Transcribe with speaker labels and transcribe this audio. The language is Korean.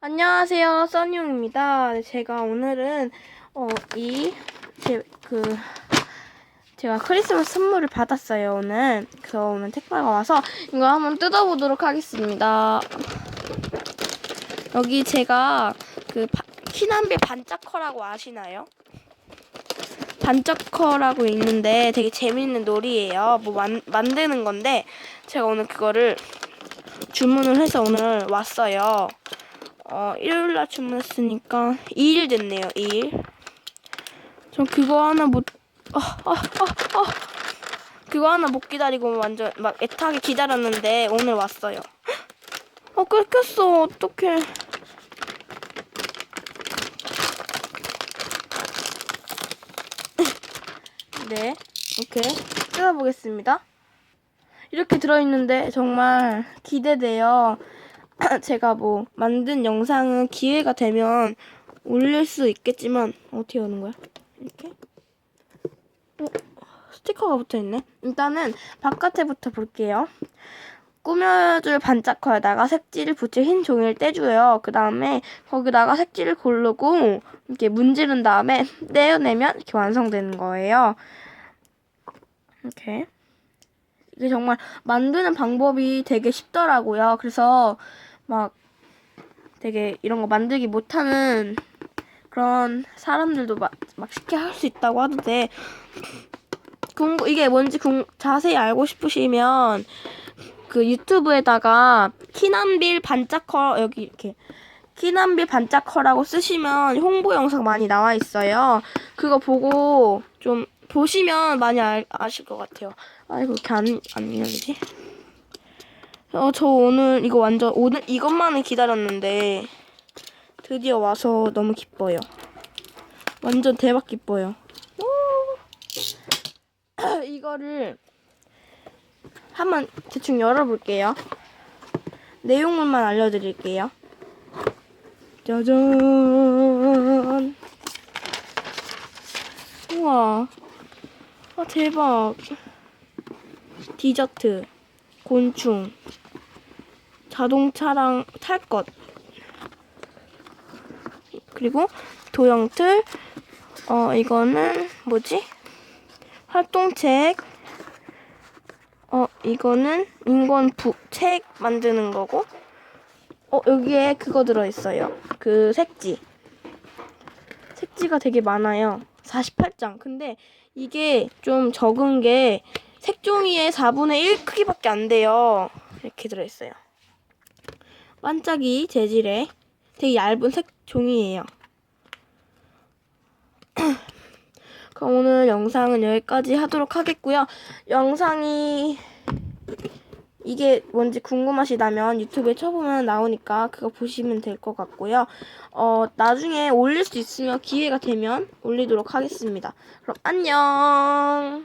Speaker 1: 안녕하세요, 써니용입니다. 네, 제가 오늘은 어, 이 제 그 제가 크리스마스 선물을 받았어요 오늘. 그래서 오늘 택배가 와서 이거 한번 뜯어보도록 하겠습니다. 여기 제가 그 바- 키남빌 반짝커라고 아시나요? 반짝커라고 있는데 되게 재밌는 놀이예요. 뭐 만, 만드는 건데 제가 오늘 그거를 주문을 해서 오늘 왔어요. 어, 일요일 날 주문했으니까 2일 됐네요, 2일. 전 그거 하나 못, 어, 어, 어, 어. 그거 하나 못 기다리고 완전 막 애타게 기다렸는데 오늘 왔어요. 어, 끊겼어. 어떡해. 네, 이렇게 뜯어보겠습니다. 이렇게 들어있는데 정말 기대돼요. 제가 뭐 만든 영상은 기회가 되면 올릴 수 있겠지만 어떻게 하는 거야? 이렇게? 어, 스티커가 붙어 있네. 일단은 바깥에부터 볼게요. 꾸며줄 반짝커에다가 색지를 붙일 흰 종이를 떼줘요. 그 다음에 거기다가 색지를 고르고 이렇게 문지른 다음에 떼어내면 이렇게 완성되는 거예요. 이렇게. 이게 정말 만드는 방법이 되게 쉽더라고요. 그래서 막 되게 이런 거 만들기 못하는 그런 사람들도 막, 막 쉽게 할 수 있다고 하던데 궁금 이게 뭔지 궁, 자세히 알고 싶으시면 그 유튜브에다가 키남빌 반짝커 여기 이렇게 키남빌 반짝커라고 쓰시면 홍보 영상 많이 나와 있어요. 그거 보고 좀 보시면 많이 알, 아실 것 같아요. 아이고 이렇게 안, 안 열리지? 어, 저 오늘 이거 완전 오늘 이것만을 기다렸는데 드디어 와서 너무 기뻐요. 완전 대박 기뻐요. 오! 이거를 한번 대충 열어볼게요. 내용물만 알려드릴게요. 짜잔. 우와. 아, 대박. 디저트. 곤충. 자동차랑 탈 것. 그리고 도형틀. 어, 이거는 뭐지? 활동책. 어, 이거는 인권부 책 만드는 거고. 어, 여기에 그거 들어있어요. 그 색지. 색지가 되게 많아요. 48장. 근데 이게 좀 적은 게 색종이의 4분의 1 크기밖에 안 돼요. 이렇게 들어있어요. 반짝이 재질의 되게 얇은 색 종이에요. 그럼 오늘 영상은 여기까지 하도록 하겠고요. 영상이 이게 뭔지 궁금하시다면 유튜브에 쳐보면 나오니까 그거 보시면 될 것 같고요. 어, 나중에 올릴 수 있으면 기회가 되면 올리도록 하겠습니다. 그럼 안녕!